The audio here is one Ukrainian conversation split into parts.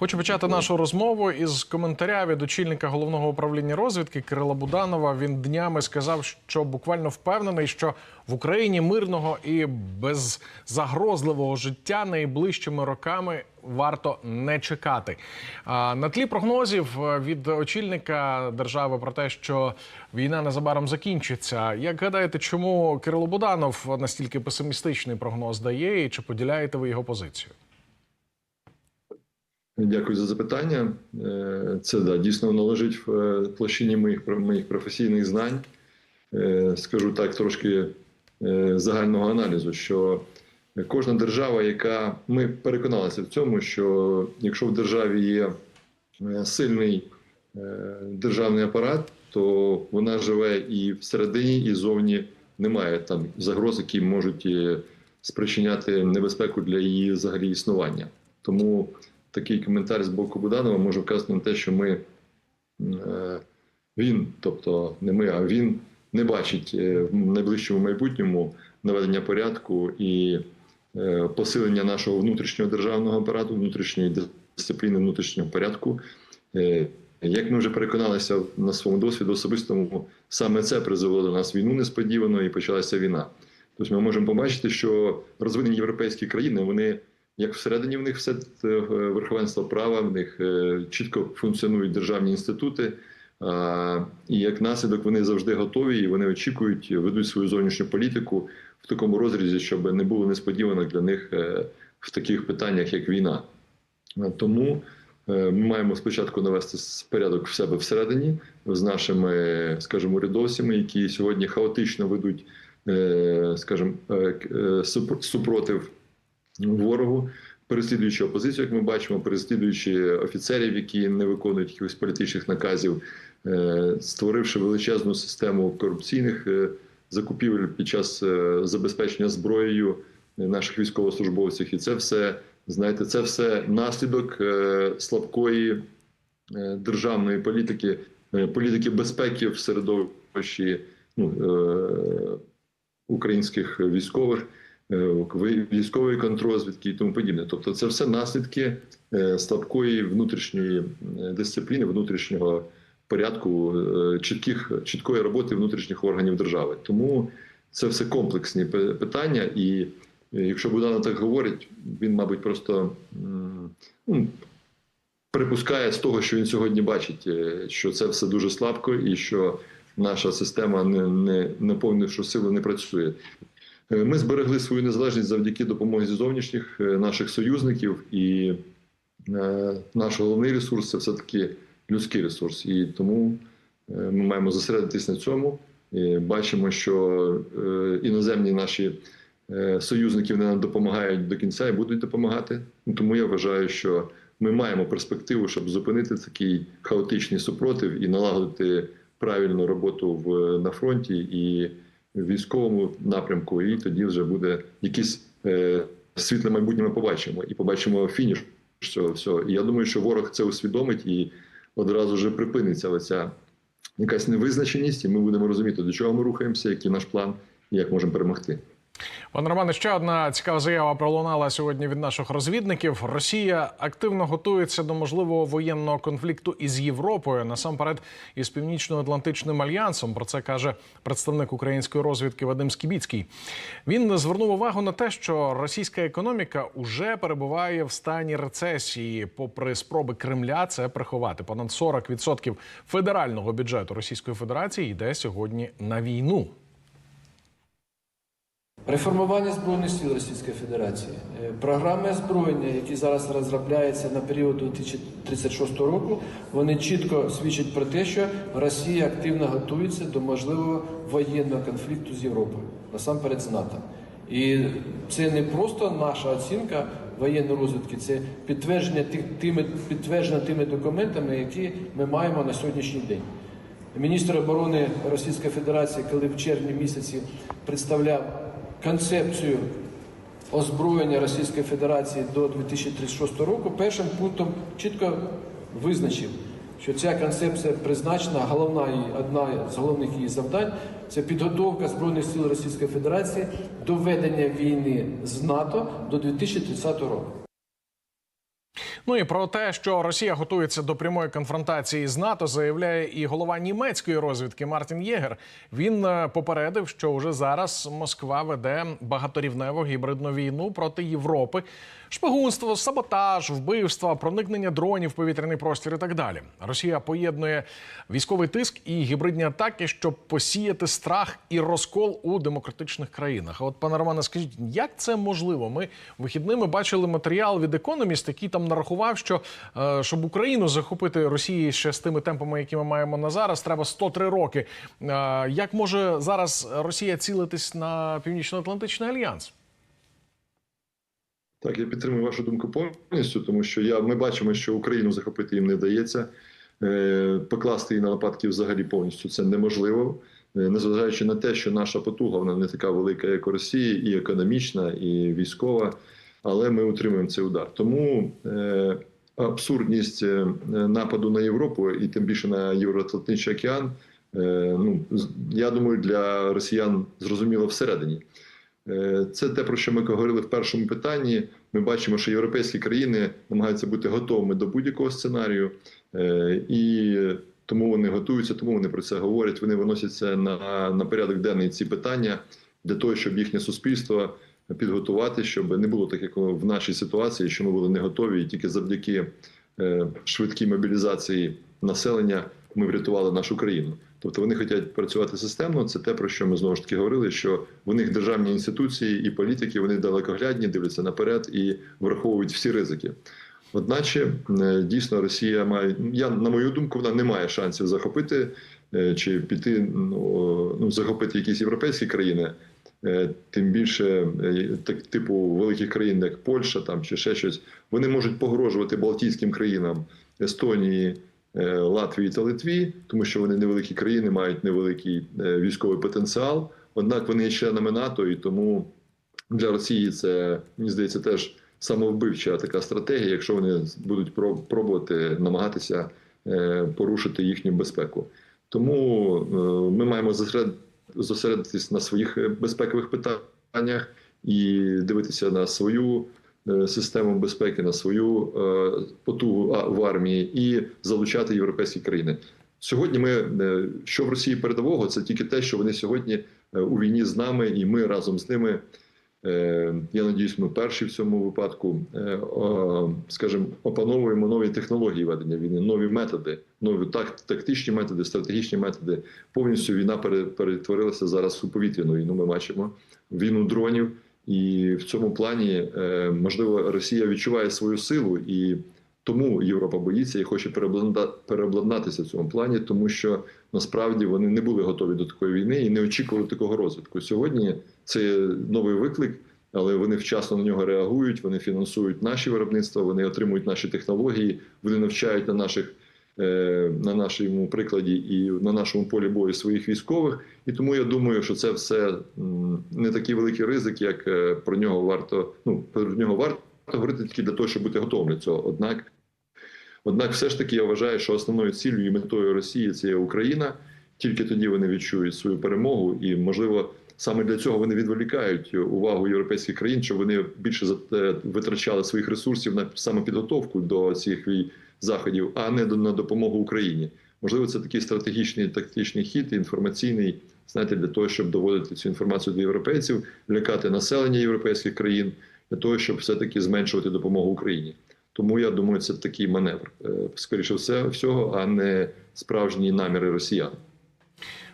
Хочу почати нашу розмову із коментаря від очільника головного управління розвідки Кирила Буданова. Він днями сказав, що буквально впевнений, що в Україні мирного і беззагрозливого життя найближчими роками варто не чекати. На тлі прогнозів е, від очільника держави про те, що війна незабаром закінчиться. Як гадаєте, чому Кирило Буданов настільки песимістичний прогноз дає, і чи поділяєте ви його позицію? Дякую за запитання. Е, Це да, дійсно воно лежить в е, площині моїх моїх професійних знань. Е, Скажу так, трошки загального аналізу, що кожна держава, яка ми переконалися в цьому, що якщо в державі є сильний державний апарат, то вона живе і всередині, і зовні немає там загроз, які можуть спричиняти небезпеку для її взагалі існування. Тому такий коментар з боку Буданова може вказати на те, що ми е, він, тобто не ми, а він не бачить е, в найближчому майбутньому наведення порядку і е, посилення нашого внутрішнього державного апарату, внутрішньої дисципліни, внутрішнього порядку. Як ми вже переконалися на своєму досвіду особистому, саме це призвело до нас війну несподівано і почалася війна. Тобто ми можемо побачити, що розвинені європейські країни вони як всередині в них все е, верховенство права, в них е, чітко функціонують державні інститути, і як наслідок вони завжди готові і вони очікують, ведуть свою зовнішню політику в такому розрізі, щоб не було несподіванок для них е, в таких питаннях, як війна. Тому ми маємо спочатку навести порядок в себе всередині з нашими, скажімо, урядовцями, які сьогодні хаотично ведуть, скажімо, супротив ворогу, переслідуючи опозицію, як ми бачимо, переслідуючи офіцерів, які не виконують якихось політичних наказів, е, створивши величезну систему корупційних е, закупівель під час е, забезпечення зброєю наших військовослужбовців, і це все знаєте, це все наслідок слабкої державної політики, політики безпеки в середовищі ну, українських військових, е, ви- військової контррозвідки і тому подібне. Тобто, це все наслідки е, слабкої внутрішньої е, дисципліни, внутрішнього порядку, чітких чіткої роботи внутрішніх органів держави. Тому це все комплексні питання, і якщо Буданов так говорить, він, мабуть, просто ну, припускає з того, що він сьогодні бачить, що це все дуже слабко і що наша система не, не, не повністю сили не працює. Е, Ми зберегли свою незалежність завдяки допомозі зовнішніх е, наших союзників, і е, наш головний ресурс це все-таки людський ресурс. І тому ми маємо зосередитись на цьому. І бачимо, що іноземні наші союзники вони нам допомагають до кінця і будуть допомагати. Тому я вважаю, що ми маємо перспективу, щоб зупинити такий хаотичний супротив і налагодити правильну роботу в на фронті і військовому напрямку. І тоді вже буде якісь е, світле майбутнє. Ми побачимо і побачимо фініш цього всього. І я думаю, що ворог це усвідомить і одразу вже припиниться оця якась невизначеність, і ми будемо розуміти, до чого ми рухаємося, який наш план і як можемо перемогти. Пане Романе, ще одна цікава заява пролунала сьогодні від наших розвідників. Росія активно готується до можливого воєнного конфлікту із Європою, насамперед із північно-атлантичним альянсом. Про це каже представник української розвідки Вадим Скібіцький. Він звернув увагу на те, що російська економіка уже перебуває в стані рецесії, попри спроби Кремля це приховати. Понад 40% федерального бюджету Російської Федерації йде сьогодні на війну. Реформування Збройних сил Російської Федерації, Е, програми озброєння, які зараз розробляються на період 2036 року, вони чітко свідчать про те, що Росія активно готується до можливого воєнного конфлікту з Європою, насамперед з НАТО. І це не просто наша оцінка воєнної розвідки, це підтвердження тими підтвердження тими документами, які ми маємо на сьогоднішній день. Міністр оборони Російської Федерації, коли в червні місяці представляв концепцію озброєння Російської Федерації до 2036 року, першим пунктом чітко визначив, що ця концепція призначена, головна її, одна з головних її завдань це підготовка Збройних сил Російської Федерації до ведення війни з НАТО до 2030 року. Ну і про те, що Росія готується до прямої конфронтації з НАТО, заявляє і голова німецької розвідки Мартін Єгер. Він е, попередив, що уже зараз Москва веде багаторівневу гібридну війну проти Європи. Шпигунство, саботаж, вбивства, проникнення дронів в повітряний простір і так далі. Росія поєднує військовий тиск і гібридні атаки, щоб посіяти страх і розкол у демократичних країнах. А от, пане Романе, скажіть, як це можливо? Ми вихідними бачили матеріал від Economist, який там нарахував, що е, щоб Україну захопити Росії ще з тими темпами, які ми маємо на зараз, треба 103 роки. Е, як може зараз Росія цілитись на Північно-Атлантичний альянс? Так, я підтримую вашу думку повністю, тому що я, ми бачимо, що Україну захопити їм не вдається. Е, Покласти її на лопатки взагалі повністю це неможливо, незважаючи на те, що наша потуга вона не така велика, як у Росії, і економічна, і військова, але ми утримуємо цей удар. Тому е, абсурдність е, нападу на Європу і тим більше на Євроатлантичний океан, е, ну я думаю, для росіян зрозуміло всередині. Це те, про що ми говорили в першому питанні. Ми бачимо, що європейські країни намагаються бути готовими до будь-якого сценарію, і тому вони готуються, тому вони про це говорять. Вони виносяться на, на порядок денний ці питання для того, щоб їхнє суспільство підготувати, щоб не було так, як в нашій ситуації, що ми були не готові, і тільки завдяки е, швидкій мобілізації населення ми врятували нашу країну. Тобто вони хочуть працювати системно. Це те, про що ми знову ж таки говорили. Що в них державні інституції і політики вони далекоглядні, дивляться наперед і враховують всі ризики. Одначе е, дійсно Росія має я на мою думку, вона не має шансів захопити е, чи піти ну, ну захопити якісь європейські країни. Е, Тим більше е, так типу великих країн, як Польща там чи ще щось, вони можуть погрожувати Балтійським країнам Естонії, е, Латвії та Литві, тому що вони невеликі країни, мають невеликий військовий потенціал. Однак вони є членами НАТО, і тому для Росії це мені здається теж самовбивча така стратегія, якщо вони будуть про- пробувати намагатися порушити їхню безпеку. Тому ми маємо зосеред- зосередитись на своїх е, безпекових питаннях і дивитися на свою е, систему безпеки, на свою е, потугу в армії і залучати європейські країни. Сьогодні ми що в Росії передового, це тільки те, що вони сьогодні у війні з нами, і ми разом з ними. Е, Я надіюсь, ми перші в цьому випадку, е, скажімо, опановуємо нові технології ведення війни, нові методи, нові так, тактичні методи, стратегічні методи. Повністю війна пере- перетворилася зараз у повітряну війну. Ми бачимо війну дронів, і в цьому плані е, можливо Росія відчуває свою силу і. Тому Європа боїться і хоче переобладна- переобладнатися в цьому плані, тому що насправді вони не були готові до такої війни і не очікували такого розвитку. Сьогодні це новий виклик, але вони вчасно на нього реагують. Вони фінансують наші виробництва, вони отримують наші технології, вони навчають на наших е, на нашому прикладі і на нашому полі бою своїх військових. І тому я думаю, що це все не такий великий ризик, як е, про нього варто. Ну про нього варто говорити тільки для того, щоб бути готовим до цього. Однак. Однак, все ж таки, я вважаю, що основною ціллю і метою Росії це є Україна. Тільки тоді вони відчують свою перемогу, і можливо саме для цього вони відволікають увагу європейських країн, щоб вони більше е, витрачали своїх ресурсів на саме підготовку до цих заходів, а не на допомогу Україні. Можливо, це такий стратегічний тактичний хід, інформаційний, знаєте, для того, щоб доводити цю інформацію до європейців, лякати населення європейських країн для того, щоб все таки зменшувати допомогу Україні. Тому я думаю, це такий маневр, е, скоріше все всього, а не справжні наміри росіян.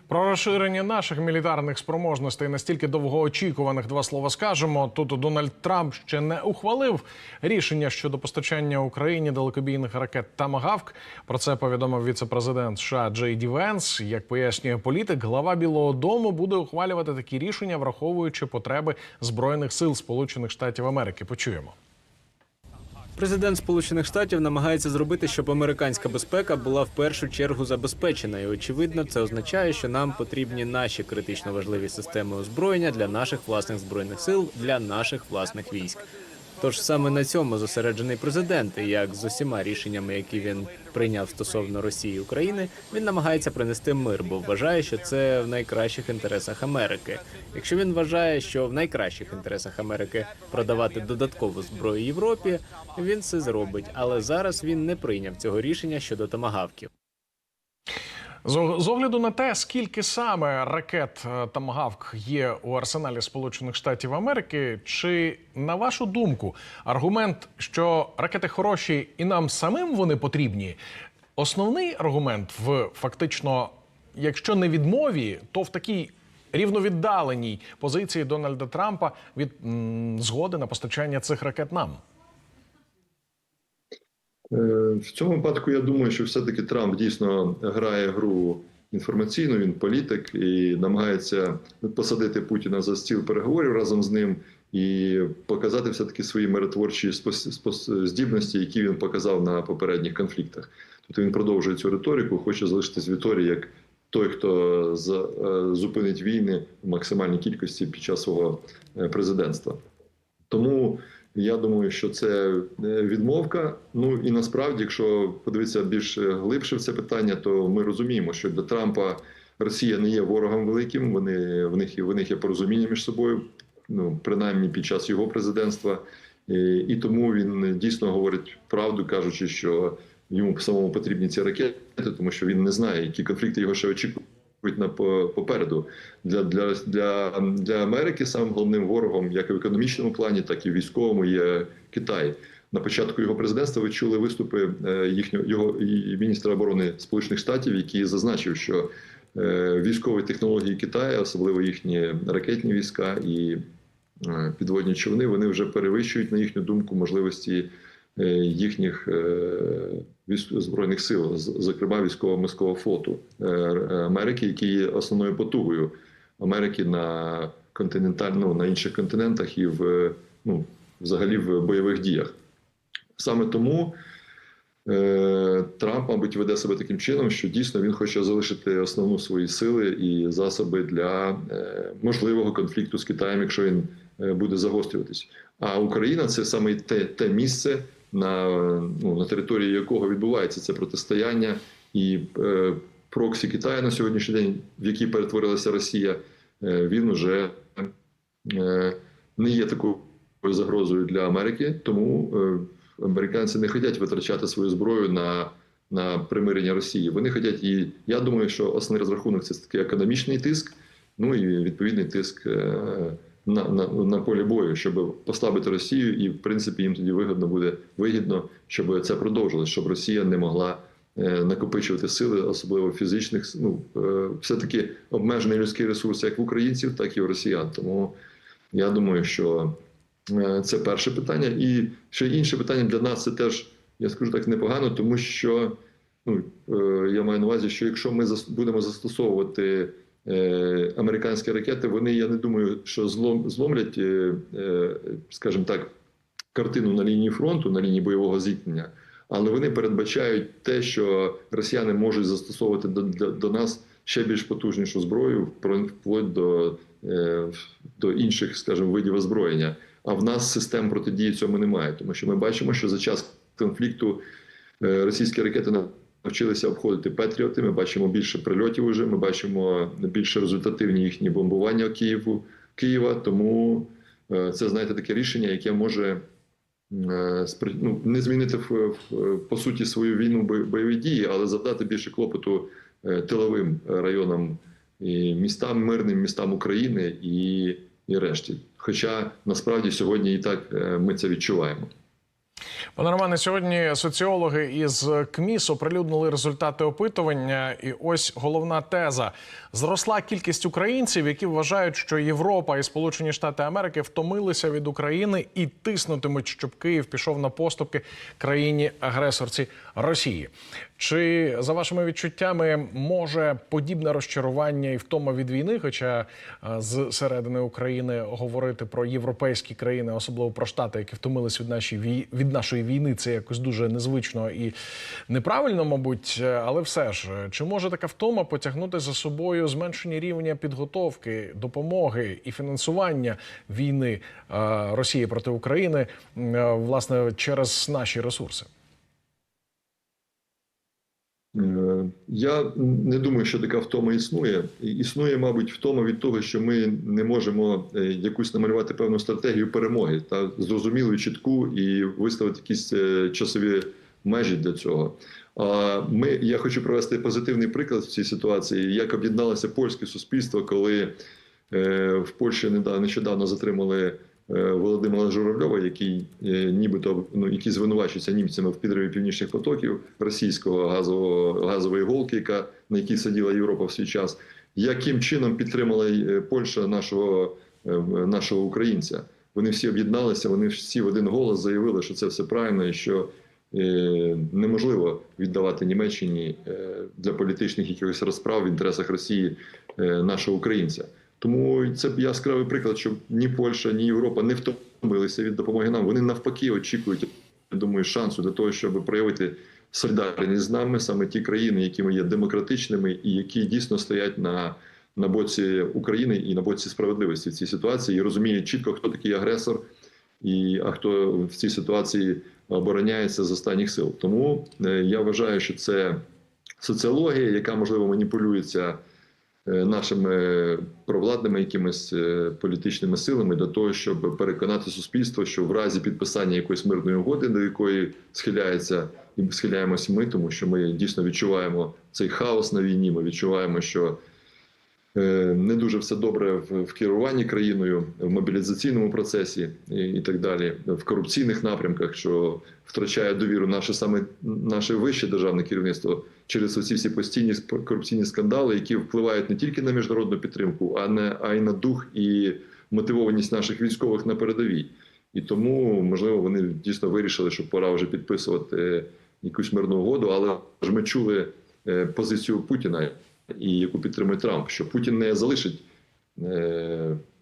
Про розширення наших мілітарних спроможностей настільки довгоочікуваних два слова скажемо. Тут Дональд Трамп ще не ухвалив рішення щодо постачання Україні далекобійних ракет Тамагавк. Про це повідомив віце-президент США Джей Ді Венс. Як пояснює політик, глава Білого Дому буде ухвалювати такі рішення, враховуючи потреби збройних сил Сполучених Штатів Америки. Почуємо. Президент Сполучених Штатів намагається зробити, щоб американська безпека була в першу чергу забезпечена. І очевидно, це означає, що нам потрібні наші критично важливі системи озброєння для наших власних збройних сил, для наших власних військ. Тож саме на цьому зосереджений президент, і як з усіма рішеннями, які він прийняв стосовно Росії і України, він намагається принести мир, бо вважає, що це в найкращих інтересах Америки. Якщо він вважає, що в найкращих інтересах Америки продавати додаткову зброю Європі, він це зробить. Але зараз він не прийняв цього рішення щодо томагавків. З огляду на те, скільки саме ракет е, Тамагавк є у арсеналі Сполучених Штатів Америки, чи на вашу думку аргумент, що ракети хороші і нам самим вони потрібні, основний аргумент в фактично, якщо не відмові, то в такій рівновіддаленій позиції Дональда Трампа від м, згоди на постачання цих ракет нам? Е, В цьому випадку я думаю, що все-таки Трамп дійсно грає гру інформаційну, він політик і намагається посадити Путіна за стіл переговорів разом з ним і показати все-таки свої миротворчі здібності, які він показав на попередніх конфліктах. Тобто він продовжує цю риторику, хоче залишитись в історії як той, хто е, зупинить війни в максимальній кількості під час свого е, президентства. Тому я думаю, що це е, відмовка. Ну і насправді, якщо подивитися більш глибше в це питання, то ми розуміємо, що для Трампа Росія не є ворогом великим. Вони в них в них є порозуміння між собою, ну принаймні під час його президентства. І, і тому він дійсно говорить правду, кажучи, що йому самому потрібні ці ракети, тому що він не знає, які конфлікти його ще очікують на по- попереду для, для, для, для Америки самим головним ворогом, як і в економічному плані, так і в військовому, є Китай. На початку його президентства ви чули виступи е, їхнього його міністра оборони Сполучених Штатів, який зазначив, що е, військові технології Китаю, особливо їхні ракетні війська і е, підводні човни, вони вже перевищують на їхню думку можливості їхніх збройних сил, зокрема військово-морського флоту е, Америки, який є основною потугою Америки на континентальну на інших континентах і в ну взагалі в бойових діях. Саме тому е, Трамп, мабуть, веде себе таким чином, що дійсно він хоче залишити основну свої сили і засоби для е, можливого конфлікту з Китаєм, якщо він е, буде загострюватись. А Україна це саме те, те місце, на, ну, на території якого відбувається це протистояння і е, проксі Китаю на сьогоднішній день, в який перетворилася Росія, е, він уже е, не є такою загрозою для Америки, тому е, американці не хочуть витрачати свою зброю на, на примирення Росії. Вони хочуть, і я думаю, що основний розрахунок це такий економічний тиск, ну і відповідний тиск е, на, на, на полі бою, щоб послабити Росію, і в принципі їм тоді вигідно буде вигідно, щоб це продовжилось, щоб Росія не могла. е, Накопичувати сили, особливо фізичних, ну е, все таки обмежений людський ресурс, як в українців, так і в росіян. Тому я думаю, що е, це перше питання. І ще інше питання для нас це теж, я скажу так, непогано, тому що ну, е, я маю на увазі, що якщо ми зас- будемо застосовувати американські ракети, вони, я не думаю, що злом, зломлять, е, е, скажімо так, картину на лінії фронту, на лінії бойового зіткнення. Але вони передбачають те, що росіяни можуть застосовувати до, до, до нас ще більш потужнішу зброю, вплоть до, е, до інших, скажімо, видів озброєння. А в нас систем протидії цьому немає, тому що ми бачимо, що за час конфлікту е, російські ракети навчилися обходити Петріоти. Ми бачимо більше прильотів. Уже ми бачимо більш результативні їхні бомбування Києву Києва. Тому е, це знаєте таке рішення, яке може е, ну, не змінити по суті свою війну бойові дії, але завдати більше клопоту е, тиловим районам і містам, мирним містам України і, і решті. Хоча насправді сьогодні і так ми це відчуваємо. Пане Романе, сьогодні соціологи із КМІС оприлюднили результати опитування, і ось головна теза: зросла кількість українців, які вважають, що Європа і Сполучені Штати Америки втомилися від України і тиснутимуть, щоб Київ пішов на поступки країні-агресорці Росії. Чи за вашими відчуттями може подібне розчарування і втома від війни? Хоча е, з середини України говорити про європейські країни, особливо про штати, які втомились від нашої від нашої нашої війни це якось дуже незвично і неправильно, мабуть. Е, Але все ж, е, чи може така втома потягнути за собою зменшення рівня підготовки, допомоги і фінансування війни е, Росії проти України, власне, через наші ресурси? Е, Я не думаю, що така втома існує. Існує, мабуть, втома від того, що ми не можемо е, якусь намалювати певну стратегію перемоги та зрозумілу, і чітку і виставити якісь е, часові межі для цього. А ми я хочу привести позитивний приклад в цій ситуації, як об'єдналося польське суспільство, коли в Польщі нещодавно затримали Володимира Журавльова, який е, нібито ну який звинувачується німцями в підриві північних потоків російського газового газової голки, яка на якій сиділа Європа в свій час. Яким чином підтримала е, Польща нашого, е, нашого українця? Вони всі об'єдналися, вони всі в один голос заявили, що це все правильно і що е, неможливо віддавати Німеччині е, для політичних якихось розправ в інтересах Росії е, нашого українця. Тому це яскравий приклад, що ні Польща, ні Європа не втомилися від допомоги нам. Вони навпаки очікують, я думаю, шансу для того, щоб проявити солідарність з нами, саме ті країни, які є демократичними і які дійсно стоять на, на боці України і на боці справедливості в цій ситуації, і розуміють чітко, хто такий агресор, і а хто в цій ситуації обороняється з останніх сил. Тому е, я вважаю, що це соціологія, яка можливо маніпулюється нашими провладними якимись е, політичними силами для того, щоб переконати суспільство, що в разі підписання якоїсь мирної угоди, до якої схиляється і схиляємось ми, тому що ми дійсно відчуваємо цей хаос на війні. Ми відчуваємо, що е, не дуже все добре в, керуванні країною, в мобілізаційному процесі і, так далі, в корупційних напрямках, що втрачає довіру наше саме наше вище державне керівництво через оці всі постійні корупційні скандали, які впливають не тільки на міжнародну підтримку, а не а й на дух і мотивованість наших військових на передовій. І тому можливо вони дійсно вирішили, що пора вже підписувати якусь мирну угоду. Але ж ми чули е, позицію Путіна, і яку підтримує Трамп, що Путін не залишить е,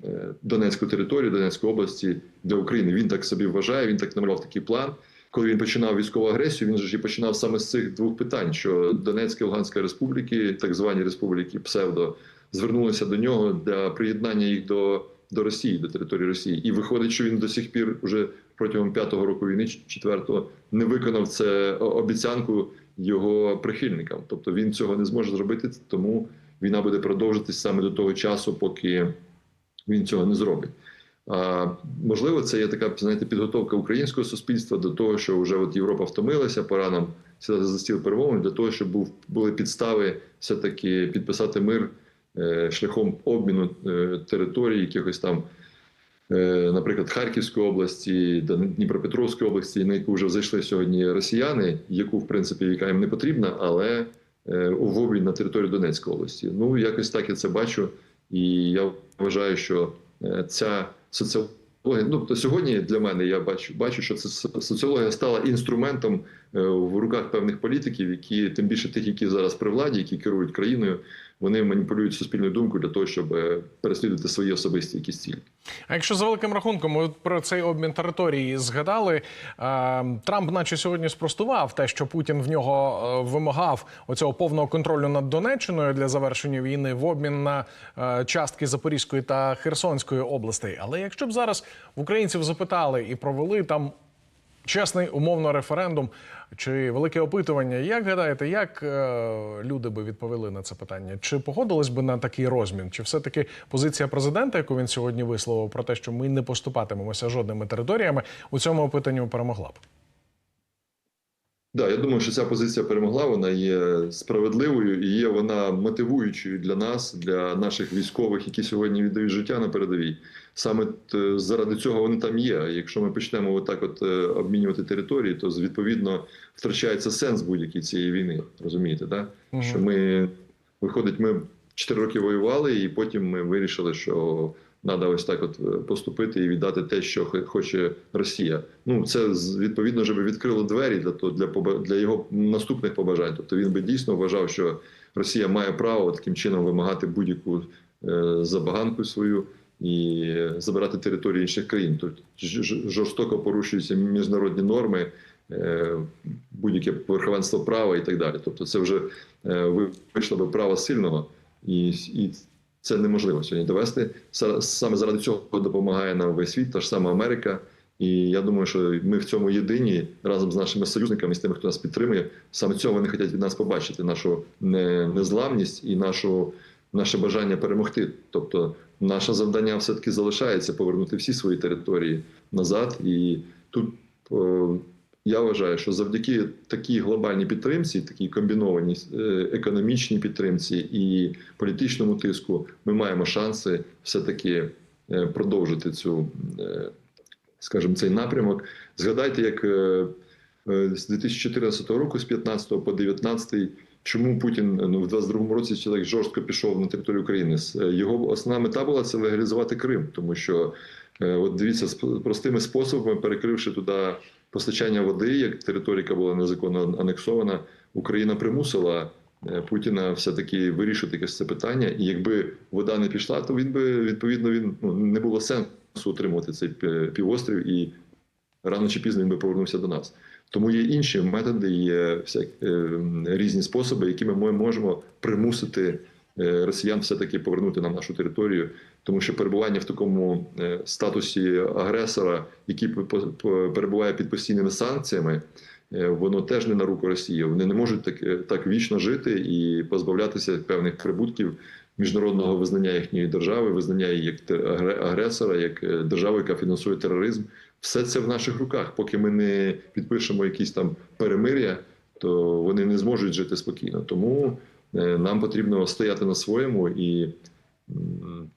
е, Донецьку територію, Донецьку області для України. Він так собі вважає. Він так намалював такий план. Коли він починав військову агресію, він ж і починав саме з цих двох питань: що Донецька і Луганська республіки, так звані республіки псевдо, звернулися до нього для приєднання їх до, до Росії, до території Росії. І виходить, що він до сих пір уже протягом п'ятого року війни, четвертого, не виконав це обіцянку його прихильникам. Тобто він цього не зможе зробити, тому війна буде продовжитись саме до того часу, поки він цього не зробить. А, можливо, це є така знаєте, підготовка українського суспільства до того, що вже от Європа втомилася, пора нам сідати за стіл перемовин для того, щоб був були підстави все таки підписати мир е, шляхом обміну е, територій, якихось там, наприклад, Харківської області, Дніпропетровської області, на яку вже зайшли сьогодні росіяни, яку в принципі яка їм не потрібна, але е, в на територію Донецької області. Ну якось так я це бачу, і я вважаю, що е, ця соціологія. Ну, тобто сьогодні для мене я бачу, бачу, що це соціологія стала інструментом е, в руках певних політиків, які тим більше тих, які зараз при владі, які керують країною, вони маніпулюють суспільною думкою для того, щоб е, переслідувати свої особисті якісь цілі. А якщо за великим рахунком ми про цей обмін території згадали, е, Трамп, наче сьогодні спростував те, що Путін в нього е, вимагав оцього повного контролю над Донеччиною для завершення війни в обмін на частки Запорізької та Херсонської областей. Але якщо б зараз в українців запитали і провели там чесний умовно референдум чи велике опитування, як гадаєте, як е, люди би відповіли на це питання? Чи погодились би на такий розмін? Чи все-таки позиція президента, яку він сьогодні висловив, про те, що ми не поступатимемося жодними територіями, у цьому опитанні перемогла б? Да, я думаю, що ця позиція перемогла. Вона є справедливою і є вона мотивуючою для нас, для наших військових, які сьогодні віддають життя на передовій. Саме заради цього вони там є. Якщо ми почнемо отак, от е, обмінювати території, то відповідно втрачається сенс будь-якій цієї війни. Розумієте, так? Мгм. Що ми виходить, ми 4 роки воювали, і потім ми вирішили, що треба ось так от е, поступити і віддати те, що хо- хоче Росія. Ну це відповідно вже відкрило двері для того для для його наступних побажань. Тобто він би дійсно вважав, що Росія має право таким чином вимагати будь-яку е, забаганку свою. І забирати території інших країн, тобто жорстоко порушуються міжнародні норми, е, будь-яке верховенство права і так далі. Тобто, це вже вийшло би право сильного, і, і це неможливо сьогодні довести. Са- Саме заради цього допомагає нам весь світ, та ж сама Америка. І я думаю, що ми в цьому єдині разом з нашими союзниками, з тими, хто нас підтримує. Саме цього вони хочуть від нас побачити: нашу незламність і нашу наше бажання перемогти. Тобто, наше завдання все таки залишається повернути всі свої території назад. І тут о, я вважаю, що завдяки такій глобальній підтримці, такій комбінованій е, економічній підтримці і політичному тиску, ми маємо шанси все таки продовжити цю, е, скажімо, цей напрямок. Згадайте, як е, е, з 2014 року, з 15 по 19 Чому Путін ну, в 22-му році чоловік жорстко пішов на територію України? Е, Його основна мета була це легалізувати Крим, тому що е, от дивіться, з простими способами, перекривши туди постачання води, як територія, була незаконно анексована, Україна примусила е, Путіна все-таки вирішити якесь це питання. І якби вода не пішла, то він би відповідно він ну, не було сенсу утримувати цей півострів, і рано чи пізно він би повернувся до нас. Тому є інші методи, є всякі е, різні способи, якими ми можемо примусити е, росіян все-таки повернути нам нашу територію, тому що перебування в такому е, статусі агресора, який перебуває під постійними санкціями, е, воно теж не на руку Росії. Вони не можуть так, е, так вічно жити і позбавлятися певних прибутків міжнародного визнання їхньої держави, визнання її як агресора, як держави, яка фінансує тероризм. Все це в наших руках. Поки ми не підпишемо якісь там перемир'я, то вони не зможуть жити спокійно. Тому нам потрібно стояти на своєму і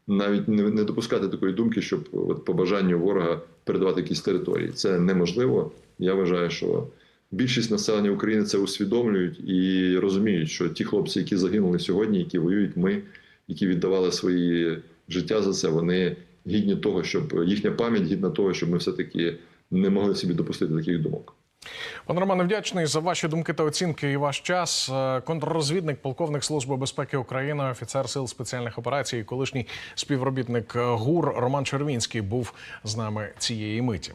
навіть не, допускати такої думки, щоб от, по бажанню ворога передавати якісь території. Це неможливо. Я вважаю, що більшість населення України це усвідомлюють і розуміють, що ті хлопці, які загинули сьогодні, які воюють, ми, які віддавали свої життя за це, вони гідні того, щоб їхня пам'ять гідна того, щоб ми все таки не могли собі допустити таких думок. Пане Романе, вдячний за ваші думки та оцінки і ваш час. Е, Контррозвідник, полковник Служби безпеки України, офіцер сил спеціальних операцій, колишній співробітник е, ГУР Роман Червінський був з нами цієї миті.